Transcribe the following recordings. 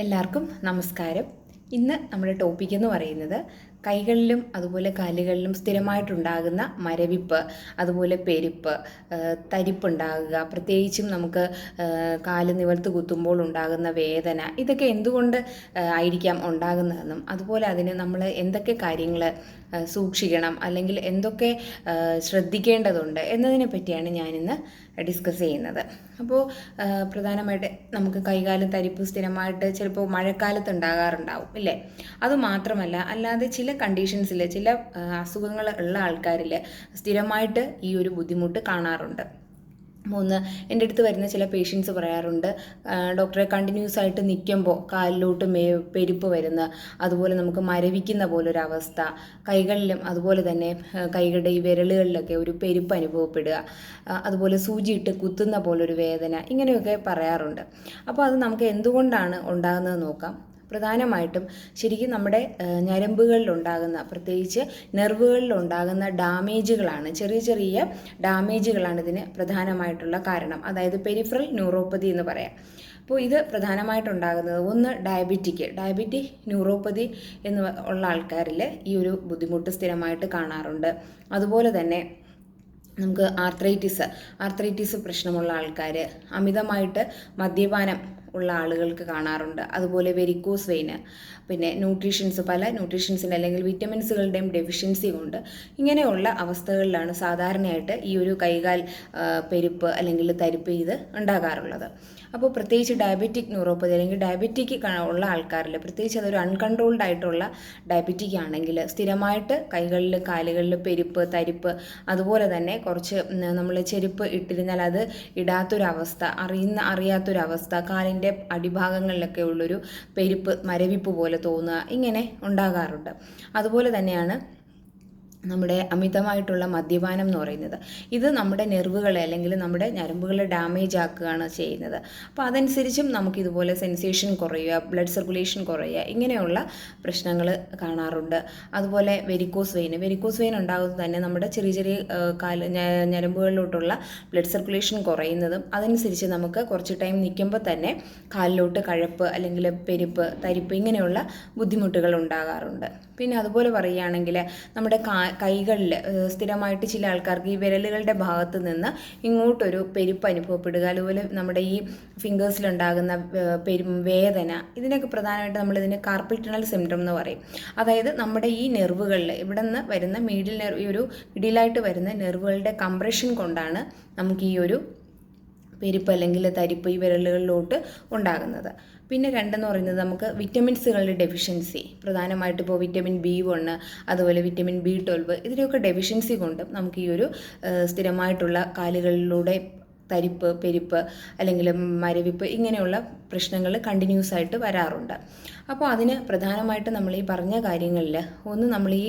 എല്ലാവർക്കും നമസ്കാരം. ഇന്ന് നമ്മുടെ ടോപ്പിക് എന്ന് പറയുന്നത് കൈകളിലും അതുപോലെ കാലുകളിലും സ്ഥിരമായിട്ടുണ്ടാകുന്ന മരവിപ്പ് അതുപോലെ പെരുപ്പ് തരിപ്പുണ്ടാകുക പ്രത്യേകിച്ചും നമുക്ക് കാൽ നിവർത്ത് കുത്തുമ്പോൾ ഉണ്ടാകുന്ന വേദന ഇതൊക്കെ എന്തുകൊണ്ട് ആയിരിക്കാം ഉണ്ടാകുന്നതെന്നും അതുപോലെ അതിന് നമ്മൾ എന്തൊക്കെ കാര്യങ്ങൾ സൂക്ഷിക്കണം അല്ലെങ്കിൽ എന്തൊക്കെ ശ്രദ്ധിക്കേണ്ടതുണ്ട് എന്നതിനെ പറ്റിയാണ് ഞാനിന്ന് ഡിസ്കസ് ചെയ്യുന്നത്. അപ്പോൾ പ്രധാനമായിട്ട് നമുക്ക് കൈകാലം തരിപ്പ് സ്ഥിരമായിട്ട് ചിലപ്പോൾ മഴക്കാലത്ത് ഉണ്ടാകാറുണ്ടാവും ഇല്ലേ? അതുമാത്രമല്ല അല്ലാതെ ചില കണ്ടീഷൻസിൽ ചില അസുഖങ്ങൾ ഉള്ള ആൾക്കാരിൽ സ്ഥിരമായിട്ട് ഈ ഒരു ബുദ്ധിമുട്ട് കാണാറുണ്ട്. മൂന്ന് എന്റെ അടുത്ത് വരുന്ന ചില പേഷ്യൻസ് പറയാറുണ്ട് ഡോക്ടറെ കണ്ടിന്യൂസ് ആയിട്ട് നിൽക്കുമ്പോൾ കാലിലോട്ട് മേ പെരുപ്പ് വരുന്ന അതുപോലെ നമുക്ക് മരവിക്കുന്ന പോലൊരവസ്ഥ കൈകളിലും അതുപോലെ തന്നെ കൈകളുടെ ഈ വിരലുകളിലൊക്കെ ഒരു പെരുപ്പ് അനുഭവപ്പെടുക അതുപോലെ സൂചിയിട്ട് കുത്തുന്ന പോലൊരു വേദന ഇങ്ങനെയൊക്കെ പറയാറുണ്ട്. അപ്പോൾ അത് നമുക്ക് എന്തുകൊണ്ടാണ് ഉണ്ടാകുന്നത് നോക്കാം. പ്രധാനമായിട്ടും ശരിക്കും നമ്മുടെ ഞരമ്പുകളിലുണ്ടാകുന്ന പ്രത്യേകിച്ച് നെർവുകളിലുണ്ടാകുന്ന ഡാമേജുകളാണ്. ചെറിയ ചെറിയ ഡാമേജുകളാണ് ഇതിന് പ്രധാനമായിട്ടുള്ള കാരണം. അതായത് പെരിഫറൽ ന്യൂറോപ്പതി എന്ന് പറയാം. അപ്പോൾ ഇത് പ്രധാനമായിട്ടുണ്ടാകുന്നത് ഒന്ന് ഡയബറ്റിക് ഡയബറ്റിക് ന്യൂറോപ്പതി എന്ന് ഉള്ള ആൾക്കാരിൽ ഈ ഒരു ബുദ്ധിമുട്ട് സ്ഥിരമായിട്ട് കാണാറുണ്ട്. അതുപോലെ തന്നെ നമുക്ക് ആർത്രൈറ്റിസ് ആർത്രൈറ്റിസ് പ്രശ്നമുള്ള ആൾക്കാർ അമിതമായിട്ട് മദ്യപാനം ഉള്ള ആളുകൾക്ക് കാണാറുണ്ട്. അതുപോലെ വെരിക്കോസ് വെയിന് പിന്നെ ന്യൂട്രീഷൻസ് പല ന്യൂട്രീഷൻസിന്റെ അല്ലെങ്കിൽ വിറ്റമിൻസുകളുടെയും ഡെഫിഷ്യൻസി കൊണ്ട് ഇങ്ങനെയുള്ള അവസ്ഥകളിലാണ് സാധാരണയായിട്ട് ഈ ഒരു കൈകാൽ പെരുപ്പ് അല്ലെങ്കിൽ തരിപ്പ് ഇത് ഉണ്ടാകാറുള്ളത്. അപ്പോൾ പ്രത്യേകിച്ച് ഡയബറ്റിക് ന്യൂറോപ്പതി അല്ലെങ്കിൽ ഡയബറ്റിക് ഉള്ള ആൾക്കാരിൽ പ്രത്യേകിച്ച് അതൊരു അൺകൺട്രോൾഡ് ആയിട്ടുള്ള ഡയബറ്റിക് ആണെങ്കിൽ സ്ഥിരമായിട്ട് കൈകളിൽ കാലുകളിൽ പെരുപ്പ് തരിപ്പ് അതുപോലെ തന്നെ കുറച്ച് നമ്മൾ ചെരുപ്പ് ഇട്ടിരുന്നാൽ അത് ഇടാത്തൊരവസ്ഥ അറിയുന്ന അറിയാത്തൊരവസ്ഥ കാലിന്റെ അടിഭാഗങ്ങളിലൊക്കെ ഉള്ളൊരു പെരുപ്പ് മരവിപ്പ് പോലെ തോന്നുക ഇങ്ങനെ ഉണ്ടാകാറുണ്ട്. അതുപോലെ തന്നെയാണ് നമ്മുടെ അമിതമായിട്ടുള്ള മദ്യപാനം എന്ന് പറയുന്നത്. ഇത് നമ്മുടെ നെർവുകളെ അല്ലെങ്കിൽ നമ്മുടെ ഞരമ്പുകളെ ഡാമേജ് ആക്കുകയാണ് ചെയ്യുന്നത്. അപ്പോൾ അതനുസരിച്ചും നമുക്ക് ഇതുപോലെ സെൻസേഷൻ കുറയുക ബ്ലഡ് സർക്കുലേഷൻ കുറയുക ഇങ്ങനെയുള്ള പ്രശ്നങ്ങൾ കാണാറുണ്ട്. അതുപോലെ വെരിക്കോസ് വെയിൻ വെരിക്കോസ് വെയിൻ ഉണ്ടാകുന്നത് തന്നെ നമ്മുടെ ചെറിയ ചെറിയ കാൽ ഞരമ്പുകളിലോട്ടുള്ള ബ്ലഡ് സർക്കുലേഷൻ കുറയുന്നതും അതനുസരിച്ച് നമുക്ക് കുറച്ച് ടൈം നിൽക്കുമ്പോൾ തന്നെ കാലിലോട്ട് കഴപ്പ് അല്ലെങ്കിൽ പെരുപ്പ് തരിപ്പ് ഇങ്ങനെയുള്ള ബുദ്ധിമുട്ടുകൾ ഉണ്ടാകാറുണ്ട്. പിന്നെ അതുപോലെ പറയുകയാണെങ്കിൽ നമ്മുടെ കൈകളിൽ സ്ഥിരമായിട്ട് ചില ആൾക്കാർക്ക് ഈ വിരലുകളുടെ ഭാഗത്ത് നിന്ന് ഇങ്ങോട്ടൊരു പെരുപ്പ് അനുഭവപ്പെടുക അതുപോലെ നമ്മുടെ ഈ ഫിംഗേഴ്സിലുണ്ടാകുന്ന പെരു വേദന ഇതിനൊക്കെ പ്രധാനമായിട്ട് നമ്മളിതിന് കാർപ്പിറ്റണൽ സിംറ്റം എന്ന് പറയും. അതായത് നമ്മുടെ ഈ നെർവുകളിൽ ഇവിടെ നിന്ന് വരുന്ന മീഡിൽ നെർവ് ഈ ഒരു മിഡിലായിട്ട് വരുന്ന നെർവുകളുടെ കംപ്രഷൻ കൊണ്ടാണ് നമുക്ക് ഈ ഒരു പെരുപ്പ് അല്ലെങ്കിൽ തരിപ്പ് ഈ വിരലുകളിലോട്ട് ഉണ്ടാകുന്നത്. പിന്നെ രണ്ടെന്ന് പറയുന്നത് നമുക്ക് വിറ്റമിൻസുകളുടെ ഡെഫിഷ്യൻസി പ്രധാനമായിട്ട് ഇപ്പോൾ വിറ്റമിൻ ബി വണ്ണ് അതുപോലെ വിറ്റമിൻ ബി ട്വൽവ് ഇതിന്റെയൊക്കെ ഡെഫിഷ്യൻസി കൊണ്ടും നമുക്ക് ഈ ഒരു സ്ഥിരമായിട്ടുള്ള കാലുകളിലൂടെ തരിപ്പ് പെരുപ്പ് അല്ലെങ്കിൽ മരവിപ്പ് ഇങ്ങനെയുള്ള പ്രശ്നങ്ങൾ കണ്ടിന്യൂസ് ആയിട്ട് വരാറുണ്ട്. അപ്പോൾ അതിന് പ്രധാനമായിട്ട് നമ്മൾ ഈ പറഞ്ഞ കാര്യങ്ങളിൽ ഒന്ന് നമ്മൾ ഈ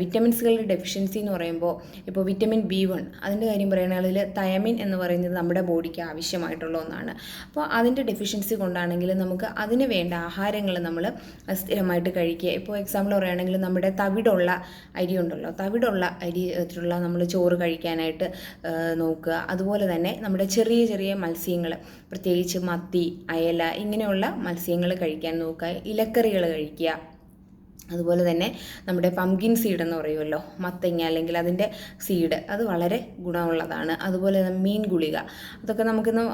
വിറ്റമിൻസുകളുടെ ഡെഫിഷ്യൻസി എന്ന് പറയുമ്പോൾ ഇപ്പോൾ വിറ്റമിൻ ബി വൺ അതിന്റെ കാര്യം പറയുകയാണെങ്കിൽ തയമിൻ എന്ന് പറയുന്നത് നമ്മുടെ ബോഡിക്ക് ആവശ്യമായിട്ടുള്ള ഒന്നാണ്. അപ്പോൾ അതിന്റെ ഡെഫിഷ്യൻസി കൊണ്ടാണെങ്കിൽ നമുക്ക് അതിന് വേണ്ട ആഹാരങ്ങൾ നമ്മൾ സ്ഥിരമായിട്ട് കഴിക്കുക. ഇപ്പോൾ എക്സാമ്പിൾ പറയുകയാണെങ്കിൽ നമ്മുടെ തവിടുള്ള അരി ഉണ്ടല്ലോ തവിടുള്ള ഉള്ള നമ്മൾ ചോറ് കഴിക്കാനായിട്ട് നോക്കുക. അതുപോലെ തന്നെ നമ്മുടെ ചെറിയ ചെറിയ മത്സ്യങ്ങൾ പ്രത്യേകിച്ച് മത്തി അയല ഇങ്ങനെയുള്ള മത്സ്യങ്ങൾ കഴിക്കാൻ നോക്കുക. ഇലക്കറികൾ കഴിക്കുക. അതുപോലെ തന്നെ നമ്മുടെ പംകിൻ സീഡ് എന്ന് പറയുമല്ലോ മത്തങ്ങ അല്ലെങ്കിൽ അതിന്റെ സീഡ് അത് വളരെ ഗുണമുള്ളതാണ്. അതുപോലെ തന്നെ മീൻ ഗുളിക അതൊക്കെ നമുക്കിന്ന്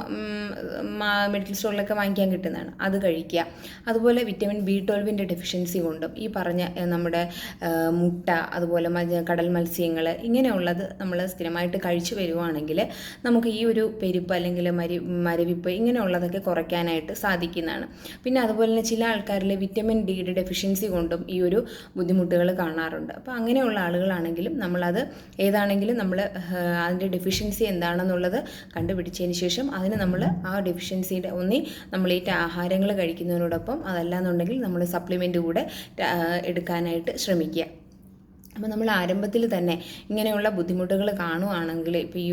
മെഡിക്കൽ സ്റ്റോറിലൊക്കെ വാങ്ങിക്കാൻ കിട്ടുന്നതാണ്. അത് കഴിക്കുക. അതുപോലെ വിറ്റമിൻ ബി ട്വൽവിന്റെ ഡെഫിഷ്യൻസി കൊണ്ടും ഈ പറഞ്ഞ നമ്മുടെ മുട്ട അതുപോലെ കടൽ മത്സ്യങ്ങൾ ഇങ്ങനെയുള്ളത് നമ്മൾ സ്ഥിരമായിട്ട് കഴിച്ചു വരുവാണെങ്കിൽ നമുക്ക് ഈ ഒരു പെരുപ്പ് അല്ലെങ്കിൽ മരി മരവിപ്പ് ഇങ്ങനെയുള്ളതൊക്കെ കുറയ്ക്കാനായിട്ട് സാധിക്കുന്നതാണ്. പിന്നെ അതുപോലെ തന്നെ ചില ആൾക്കാരിൽ വിറ്റമിൻ ഡിയുടെ ഡെഫിഷ്യൻസി കൊണ്ടും ഈ ഒരു ബുദ്ധിമുട്ടുകൾ കാണാറുണ്ട്. അപ്പോൾ അങ്ങനെയുള്ള ആളുകളാണെങ്കിലും നമ്മളത് ഏതാണെങ്കിലും നമ്മൾ അതിന്റെ ഡെഫിഷ്യൻസി എന്താണെന്നുള്ളത് കണ്ടുപിടിച്ചതിന് ശേഷം അതിന് നമ്മൾ ആ ഡെഫിഷ്യൻസിയുടെ ഒന്നി നമ്മൾ ഈ ആഹാരങ്ങൾ കഴിക്കുന്നതിനോടൊപ്പം അതല്ലാന്നുണ്ടെങ്കിൽ നമ്മൾ സപ്ലിമെന്റ് കൂടെ എടുക്കാനായിട്ട് ശ്രമിക്കുക. അപ്പോൾ നമ്മൾ ആരംഭത്തിൽ തന്നെ ഇങ്ങനെയുള്ള ബുദ്ധിമുട്ടുകൾ കാണുവാണെങ്കിൽ ഇപ്പോൾ ഈ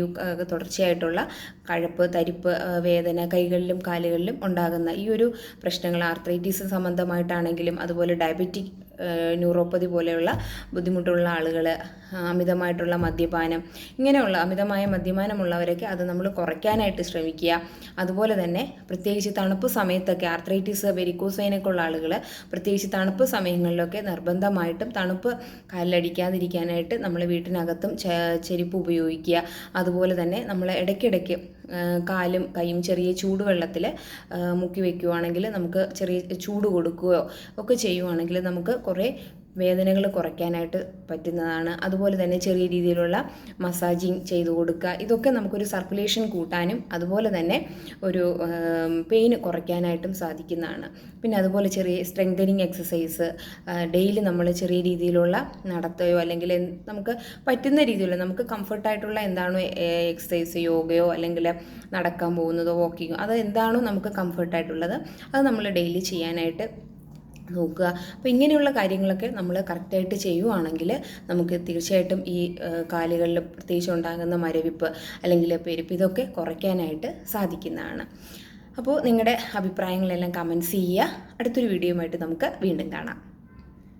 തുടർച്ചയായിട്ടുള്ള കഴപ്പ് തരിപ്പ് വേദന കൈകളിലും കാലുകളിലും ഉണ്ടാകുന്ന ഈ ഒരു പ്രശ്നങ്ങൾ ആർത്രൈറ്റീസ് സംബന്ധമായിട്ടാണെങ്കിലും അതുപോലെ ഡയബറ്റിക് ന്യൂറോപ്പതി പോലെയുള്ള ബുദ്ധിമുട്ടുള്ള ആളുകൾ അമിതമായിട്ടുള്ള മദ്യപാനം ഇങ്ങനെയുള്ള അമിതമായ മദ്യപാനമുള്ളവരൊക്കെ അത് നമ്മൾ കുറയ്ക്കാനായിട്ട് ശ്രമിക്കുക. അതുപോലെ തന്നെ പ്രത്യേകിച്ച് തണുപ്പ് സമയത്തൊക്കെ ആർത്രൈറ്റിസ് വെരിക്കോസൈനൊക്കെ ഉള്ള ആളുകൾ പ്രത്യേകിച്ച് തണുപ്പ് സമയങ്ങളിലൊക്കെ നിർബന്ധമായിട്ടും തണുപ്പ് കാലിലടിക്കാതിരിക്കാനായിട്ട് നമ്മൾ വീട്ടിനകത്തും ചെരുപ്പ് ഉപയോഗിക്കുക. അതുപോലെ തന്നെ നമ്മൾ ഇടയ്ക്കിടയ്ക്ക് കാലും കൈയും ചെറിയ ചൂടുവെള്ളത്തിൽ മുക്കി വെക്കുകയാണെങ്കിൽ നമുക്ക് ചെറിയ ചൂട് കൊടുക്കുകയോ ഒക്കെ ചെയ്യുവാണെങ്കിൽ നമുക്ക് കുറേ വേദനകൾ കുറയ്ക്കാനായിട്ട് പറ്റുന്നതാണ്. അതുപോലെ തന്നെ ചെറിയ രീതിയിലുള്ള മസാജിങ് ചെയ്തു കൊടുക്കുക. ഇതൊക്കെ നമുക്കൊരു സർക്കുലേഷൻ കൂട്ടാനും അതുപോലെ തന്നെ ഒരു പെയിൻ കുറയ്ക്കാനായിട്ടും സാധിക്കുന്നതാണ്. പിന്നെ അതുപോലെ ചെറിയ സ്ട്രെങ്തനിങ് എക്സസൈസ് ഡെയിലി നമ്മൾ ചെറിയ രീതിയിലുള്ള നടത്തയോ അല്ലെങ്കിൽ നമുക്ക് പറ്റുന്ന രീതിയിലുള്ള നമുക്ക് കംഫർട്ടായിട്ടുള്ള എന്താണോ എക്സസൈസ് യോഗയോ അല്ലെങ്കിൽ നടക്കാൻ പോകുന്നതോ വാക്കിങ്ങോ അത് എന്താണോ നമുക്ക് കംഫർട്ടായിട്ടുള്ളത് അത് നമ്മൾ ഡെയിലി ചെയ്യാനായിട്ട് നോക്കുക. അപ്പോൾ ഇങ്ങനെയുള്ള കാര്യങ്ങളൊക്കെ നമ്മൾ കറക്റ്റായിട്ട് ചെയ്യുവാണെങ്കിൽ നമുക്ക് തീർച്ചയായിട്ടും ഈ കാലുകളിൽ പ്രത്യേകിച്ച് ഉണ്ടാകുന്ന മരവിപ്പ് അല്ലെങ്കിൽ പെരുപ്പ് ഇതൊക്കെ കുറയ്ക്കാനായിട്ട് സാധിക്കുന്നതാണ്. അപ്പോൾ നിങ്ങളുടെ അഭിപ്രായങ്ങളെല്ലാം കമൻസ് ചെയ്യുക. അടുത്തൊരു വീഡിയോയുമായിട്ട് നമുക്ക് വീണ്ടും കാണാം.